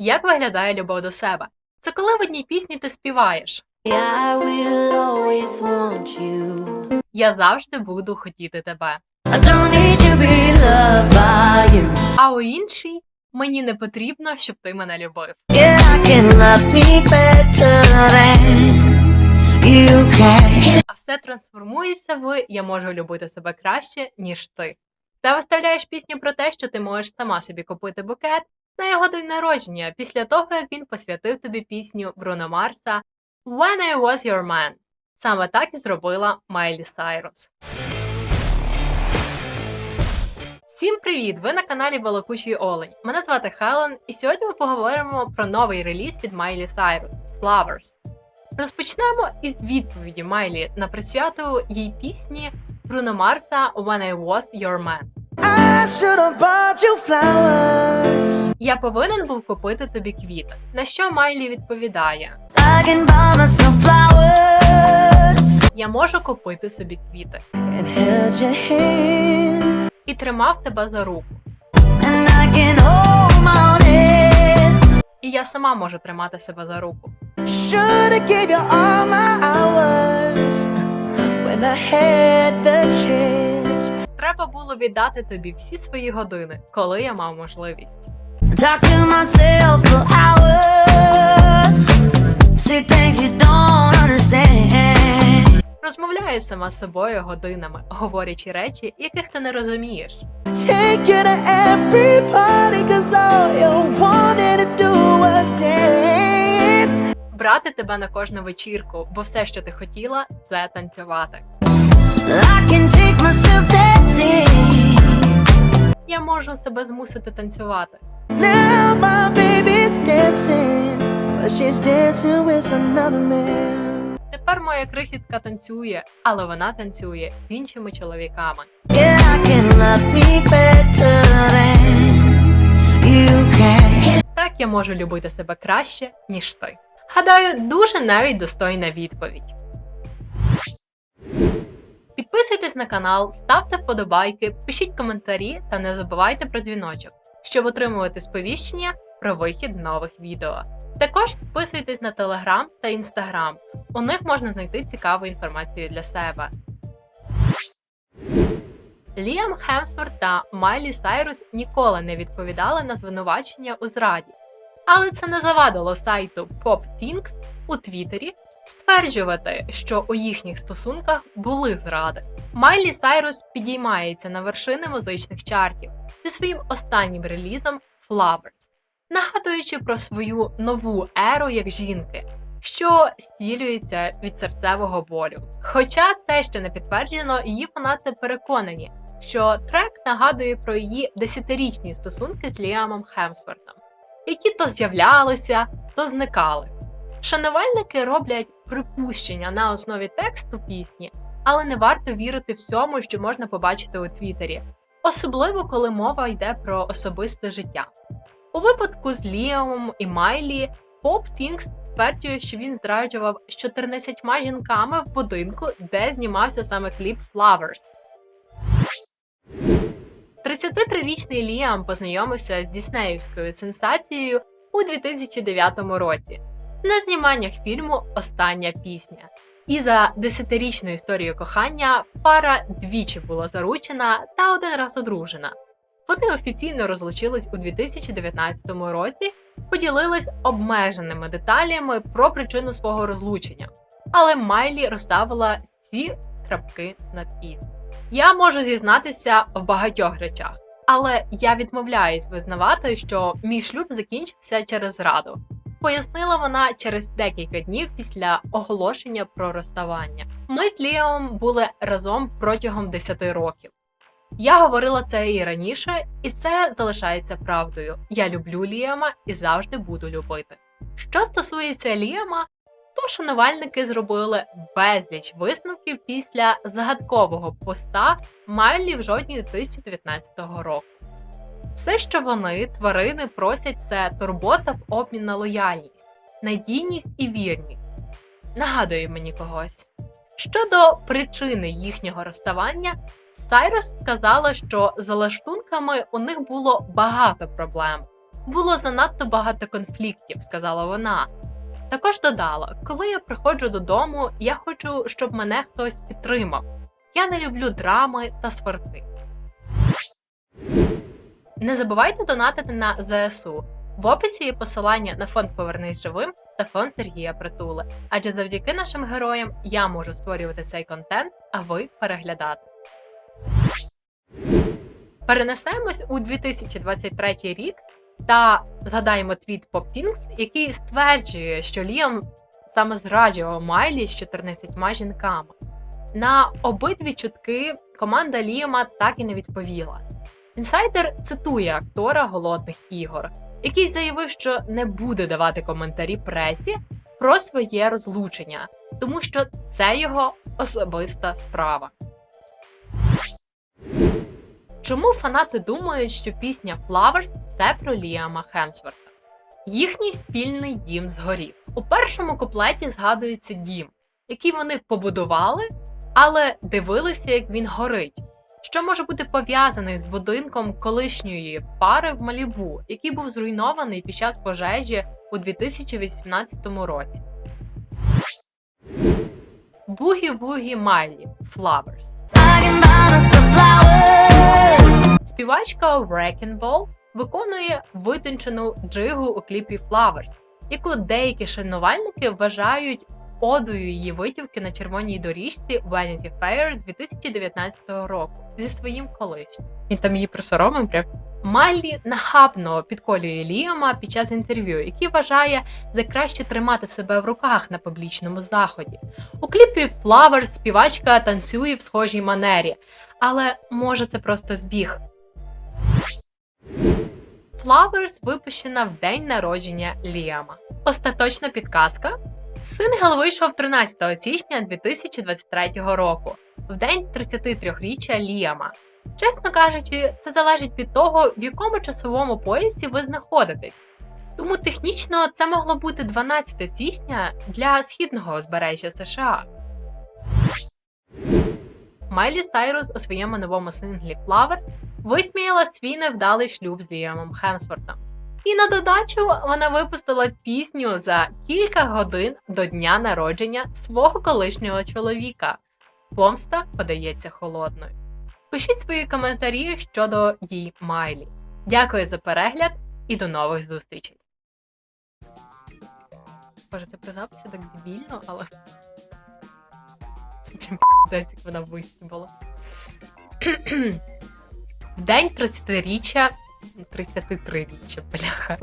Як виглядає любов до себе? Це коли в одній пісні ти співаєш. I will always want you. Я завжди буду хотіти тебе. I don't need to be loved by you. А у іншій мені не потрібно, щоб ти мене любив. Yeah, I can love me better than you can. А все трансформується в я можу любити себе краще, ніж ти. Та виставляєш пісню про те, що ти можеш сама собі купити букет на його день народження після того, як він посвятив тобі пісню Бруно Марса When I Was Your Man. Саме так і зробила Майлі Сайрус. Всім привіт! Ви на каналі Балакучий Олень. Мене звати Хелен, і сьогодні ми поговоримо про новий реліз від Майлі Сайрус Flowers. Розпочнемо із відповіді Майлі на присвяту їй пісні Бруно Марса When I Was Your Man. Я повинен був купити тобі квіти. На що Майлі відповідає. Я можу купити собі квіти. І тримав тебе за руку. І я сама можу тримати себе за руку. When I had the chance. Треба було віддати тобі всі свої години, коли я мав можливість. Talk to myself for hours. See things you don't understand. Розмовляю сама з собою годинами, говорячи речі, яких ти не розумієш. Take you to every party, cause all you wanted to do was dance. Брати тебе на кожну вечірку, бо все, що ти хотіла, це танцювати. I can take myself. Я можу себе змусити танцювати. Now my baby's dancing, but she's dancing with another man. Тепер моя крихітка танцює, але вона танцює з іншими чоловіками. Yeah, I can love me better than you can. Так я можу любити себе краще, ніж ти. Гадаю, дуже навіть достойна відповідь. Підписуйтесь на канал, ставте вподобайки, пишіть коментарі та не забувайте про дзвіночок, щоб отримувати сповіщення про вихід нових відео. Також підписуйтесь на Телеграм та Інстаграм. У них можна знайти цікаву інформацію для себе. Ліам Хемсворт та Майлі Сайрус ніколи не відповідали на звинувачення у зраді, але це не завадило сайту Pop Things у Твіттері стверджувати, що у їхніх стосунках були зради. Майлі Сайрус підіймається на вершини музичних чартів зі своїм останнім релізом Flowers, нагадуючи про свою нову еру як жінки, що стілюється від серцевого болю. Хоча це ще не підтверджено, її фанати переконані, що трек нагадує про її десятирічні стосунки з Ліамом Хемсвортом, які то з'являлися, то зникали. Шанувальники роблять припущення на основі тексту пісні, але не варто вірити всьому, що можна побачити у Твіттері, особливо коли мова йде про особисте життя. У випадку з Ліамом і Майлі Поп Тінгс стверджує, що він зраджував з 14 жінками в будинку, де знімався саме кліп Flowers. 33-річний Ліам познайомився з діснеївською сенсацією у 2009 році на зніманнях фільму Остання пісня. І за десятирічну історію кохання пара двічі була заручена та один раз одружена. Вони офіційно розлучились у 2019 році, поділились обмеженими деталями про причину свого розлучення, але Майлі розставила ці крапки над і. Я можу зізнатися в багатьох речах, але я відмовляюсь визнавати, що мій шлюб закінчився через зраду. Пояснила вона через декілька днів після оголошення про розставання. Ми з Ліамом були разом протягом 10 років. Я говорила це і раніше, і це залишається правдою. Я люблю Ліама і завжди буду любити. Що стосується Ліама, то шанувальники зробили безліч висновків після загадкового поста Майлі в жовтні 2019 року. Все, що вони, тварини, просять, це турбота в обмін на лояльність, надійність і вірність. Нагадує мені когось. Щодо причини їхнього розставання, Сайрус сказала, що за лаштунками у них було багато проблем. було занадто багато конфліктів, сказала вона. Також додала: коли я приходжу додому, я хочу, щоб мене хтось підтримав. Я не люблю драми та сварки. Не забувайте донатити на ЗСУ. В описі є посилання на фонд Повернись живим та фонд Сергія Притули. Адже завдяки нашим героям я можу створювати цей контент, а ви переглядати. Перенесемось у 2023 рік та згадаємо твіт Поптінкс, який стверджує, що Ліам саме зраджував Майлі з 14 жінками. На обидві чутки команда Ліама так і не відповіла. Інсайдер цитує актора голодних ігор, який заявив, що не буде давати коментарі пресі про своє розлучення, тому що це його особиста справа. Чому фанати думають, що пісня Flowers – це про Ліама Хемсворта? Їхній спільний дім згорів. У першому куплеті згадується дім, який вони побудували, але дивилися, як він горить. Що може бути пов'язаний з будинком колишньої пари в Малібу, який був зруйнований під час пожежі у 2018 році. Бугі Вугі Майлі Flowers. Співачка Wrecking Ball виконує витончену джигу у кліпі Flowers, яку деякі шанувальники вважають одою її витівки на червоній доріжці Vanity Fair 2019 року зі своїм колишнім. Він там її присоромив прям. Майлі нахабно підколює Ліама під час інтерв'ю, який вважає за краще тримати себе в руках на публічному заході. У кліпі Flowers співачка танцює в схожій манері, але може це просто збіг. Flowers випущена в день народження Ліама. Остаточна підказка. Сингл вийшов 13 січня 2023 року, в день 33-річчя Ліама. Чесно кажучи, це залежить від того, в якому часовому поясі ви знаходитесь. Тому технічно це могло бути 12 січня для східного узбережжя США. Майлі Сайрус у своєму новому синглі Flowers висміяла свій невдалий шлюб з Ліамом Хемсвортом. І на додачу вона випустила пісню за кілька годин до дня народження свого колишнього чоловіка. Помста подається холодною. Пишіть свої коментарі щодо їй Майлі. Дякую за перегляд і до нових зустрічей. Боже, це при записі так дебільно, але. Це прям як вона вистрибала. В день 30-річчя 33 річчя, бляха.